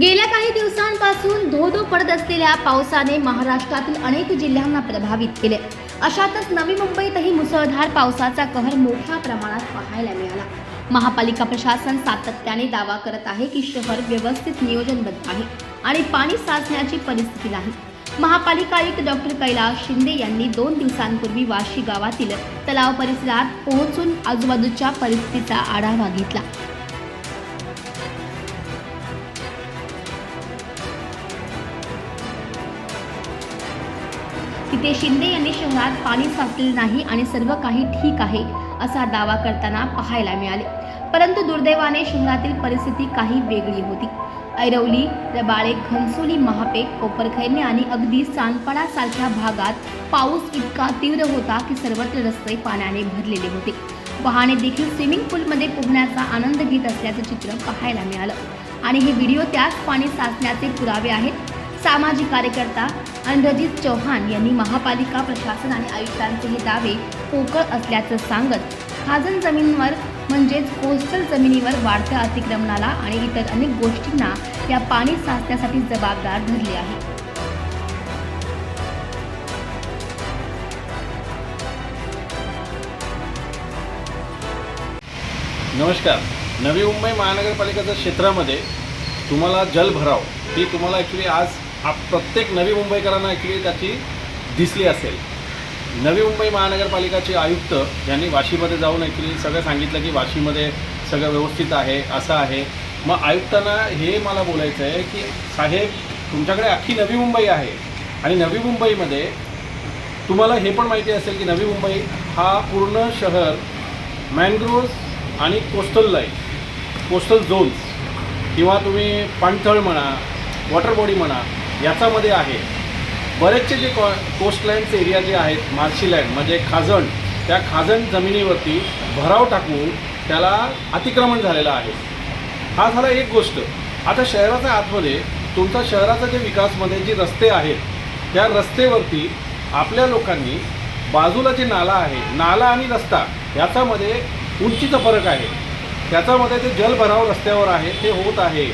गेल्या काही दिवसांपासून धो धो पडत असलेल्या पावसाने महाराष्ट्रातील अनेक जिल्ह्यांना प्रभावित केले. अशातच नवी मुंबईतही मुसळधार पावसाचा कहर मोठ्या प्रमाणात पाहायला मिळाला. महापालिका प्रशासन सातत्याने दावा करत आहे की शहर व्यवस्थित नियोजनबद्ध आहे आणि पाणी साचण्याची परिस्थिती नाही. महापालिका आयुक्त डॉक्टर कैलास शिंदे यांनी दोन दिवसांपूर्वी वाशी गावातील तलाव परिसरात पोहोचून आजूबाजूच्या परिस्थितीचा आढावा घेतला. तिथे शिंदे यांनी शहरात पाणी साचलेले नाही आणि सर्व काही ठीक आहे असा दावा करताना पाहायला मिळाले. परंतु दुर्दैवाने शहरातील परिस्थिती काही वेगळी होती. ऐरवली रबाळे घनसोली महापे कोपरखैरणे आणि अगदी सानपाडा सारख्या भागात पाऊस इतका तीव्र होता की सर्वत्र रस्ते पाण्याने भरलेले होते. वाहने देखील स्विमिंग पूलमध्ये पोहण्याचा आनंद घेत असल्याचं चित्र पाहायला मिळालं. आणि हे व्हिडिओ त्याच पाणी साचण्याचे पुरावे आहेत. सामाजिक कार्यकर्ता इंद्रजित चौहान यांनी महापालिका प्रशासन आणि आयुक्तांचे हे दावे पोकळ असल्याचं सांगत खाजण जमिनीवर म्हणजेच कोस्टल जमिनीवर वाढत्या अतिक्रमणाला आणि इतर अनेक गोष्टींना या पाणी साचण्यासाठी जबाबदार धरले आहे. नमस्कार. नवी मुंबई महानगरपालिकेच्या क्षेत्रामध्ये तुम्हाला जलभराव ही तुम्हाला ॲक्च्युली आज प्रत्येक नवी मुंबईकरांना ॲक्च्युली त्याची दिसली असेल. नवी मुंबई महानगरपालिकाचे आयुक्त यांनी वाशीमध्ये जाऊन ॲक्च्युली सगळं सांगितलं की वाशीमध्ये सगळं व्यवस्थित आहे असं आहे. मग आयुक्तांना हे मला बोलायचं आहे की साहेब तुमच्याकडे अख्खी नवी मुंबई आहे आणि नवी मुंबईमध्ये तुम्हाला हे पण माहिती असेल की नवी मुंबई हा पूर्ण शहर मॅनग्रोव्ज आणि कोस्टल लाईन कोस्टल झोन्स किंवा तुम्ही पाणथळ म्हणा वॉटर बॉडी म्हणा याच्यामध्ये आहे. बरेचसे जे कॉ कोस्टलाईन्स एरिया जे आहेत मार्शीलँड म्हणजे खाजण त्या खाजण जमिनीवरती भराव टाकून त्याला अतिक्रमण झालेलं आहे. हा झाला एक गोष्ट. आता शहराच्या आतमध्ये तुमचा शहराचा जे विकासमध्ये जे रस्ते आहेत त्या रस्तेवरती आपल्या लोकांनी बाजूला जे नाला आहे नाला आणि रस्ता याच्यामध्ये उंचीचा फरक आहे. त्याच्यामध्ये ते जलभराव रस्त्यावर आहे ते होत आहे.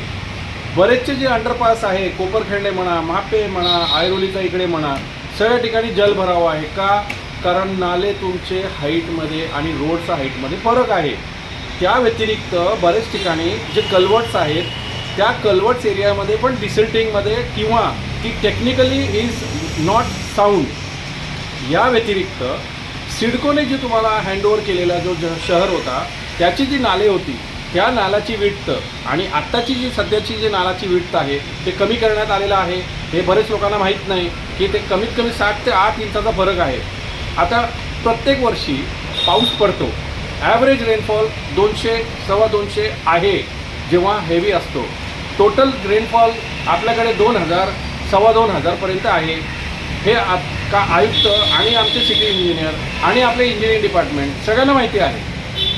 बरेचसे जे अंडरपास आहे कोपरखेडणे म्हणा महापे म्हणा आयरोलीचा इकडे म्हणा सगळ्या ठिकाणी जलभराव आहे का? कारण नाले तुमचे हाईटमध्ये आणि रोडचा हाईटमध्ये फरक आहे. त्या व्यतिरिक्त बरेच ठिकाणी जे कल्वर्ट्स आहेत त्या कल्वर्ट्स एरियामध्ये पण डिसल्टिंगमध्ये किंवा ती टेक्निकली इज नॉट साऊंड या व्यतिरिक्त सिडकोने जी तुम्हाला हँडओव्हर केलेला जो ज शहर होता त्याची जी नाले होती त्या नालाची विड्थ आणि आत्ताची जी सध्याची जी नालाची विड्थ आहे ते कमी करण्यात आलेलं आहे. हे बरेच लोकांना माहीत नाही की ते कमीत कमी सात ते आठ इंचाचा फरक आहे. आता प्रत्येक वर्षी पाऊस पडतो. ॲव्हरेज रेनफॉल दोनशे सव्वा दोनशे आहे जेव्हा हेवी असतो. टोटल रेनफॉल आपल्याकडे दोन हजार सव्वा दोन हजारपर्यंत आहे. हे आ का आयुक्त आणि आमचे सिटी इंजिनियर आणि आपले इंजिनिअरिंग डिपार्टमेंट सगळ्यांना माहिती आहे.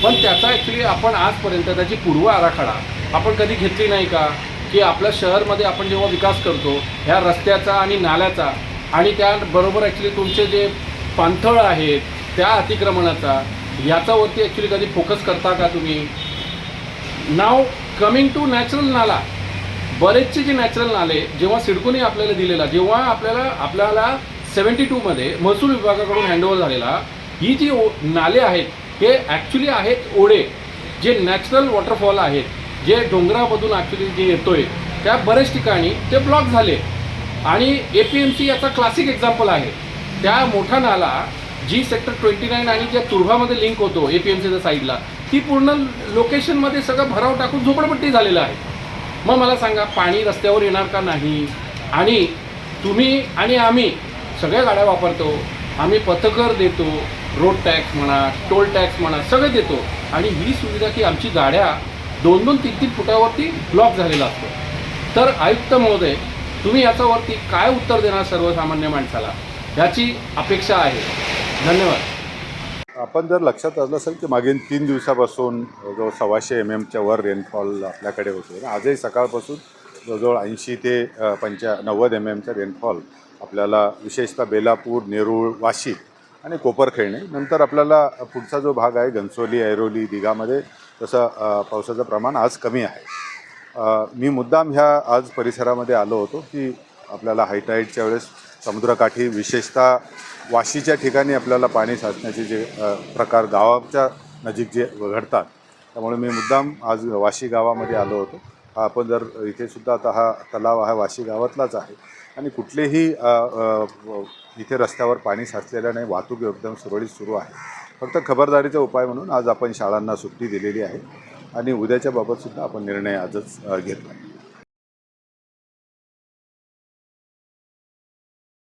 पण त्याचा ॲक्च्युली आपण आजपर्यंत त्याची पूर्व आराखडा आपण कधी घेतली नाही का? की आपल्या शहरमध्ये आपण जेव्हा विकास करतो ह्या रस्त्याचा आणि नाल्याचा आणि त्याबरोबर ॲक्च्युली तुमचे जे पाणथळ आहेत त्या अतिक्रमणाचा याच्यावरती ॲक्च्युली कधी फोकस करता का तुम्ही? नाव कमिंग टू नॅचरल नाला बरेचसे जे नॅचरल नाले जेव्हा सिडकोने आपल्याला दिलेला जेव्हा आपल्याला आपल्याला सेवन्टी टूमध्ये महसूल विभागाकडून हँडओव्हर झालेला ही जी ओ नाले आहेत हे ॲक्च्युली आहेत ओढे जे नॅचरल वॉटरफॉल आहेत जे डोंगरामधून ॲक्च्युली जे येतोय त्या बऱ्याच ठिकाणी ते ब्लॉक झाले. आणि ए पी एम सी याचा क्लासिक एक्झाम्पल आहे. त्या मोठा नाला जी सेक्टर ट्वेंटी नाईन आणि ज्या तुर्भामध्ये लिंक होतो ए पी एम सीच्या साईडला ती पूर्ण लोकेशनमध्ये सगळं भराव टाकून झोपडपट्टी झालेलं आहे. मग मला सांगा पाणी रस्त्यावर येणार का नाही? आणि तुम्ही आणि आम्ही सगळ्या गाड्या वापरतो आम्ही पथकर देतो रोड टॅक्स म्हणा टोल टॅक्स म्हणा सगळं देतो. आणि ही सुविधा की आमची गाड्या दोन दोन तीन तीन फुटावरती ब्लॉक झालेला असतो. तर आयुक्त महोदय तुम्ही याच्यावरती काय उत्तर देणार सर्वसामान्य माणसाला? ह्याची अपेक्षा आहे. धन्यवाद. आपण जर लक्षात आलं असेल की मागील तीन दिवसापासून जवळ सव्वाशे एम एमच्या वर रेनफॉल आपल्याकडे होतो आजही सकाळपासून जवळजवळ ऐंशी ते पंच्या नव्वद एम एमचा रेनफॉल आपल्याला विशेषतः बेलापूर नेरूळ वाशी आणि कोपरखेळणे नंतर आपल्याला पुढचा जो भाग आहे घनसोली ऐरोली दिघामध्ये तसं पावसाचं प्रमाण आज कमी आहे. मी मुद्दाम ह्या आज परिसरामध्ये आलो होतो की आपल्याला हायटाईटच्या वेळेस समुद्रकाठी विशेषतः वाशीच्या ठिकाणी आपल्याला पाणी साचण्याचे जे प्रकार गावाच्या नजीक जे घडतात त्यामुळे मी मुद्दाम आज वाशी गावामध्ये आलो होतो. हा आपण जर इथे सुद्धा आता हा तलाव हा वाशी गावातलाच आहे. आणि कुठलेही इथे रस्त्यावर पाणी साचलेलं नाही वाहतूक एकदम सुरळीत सुरू आहे. फक्त खबरदारीचा उपाय म्हणून आज आपण शाळांना सुट्टी दिलेली आहे आणि उद्याच्या बाबतसुद्धा आपण निर्णय आजच घेतला आहे.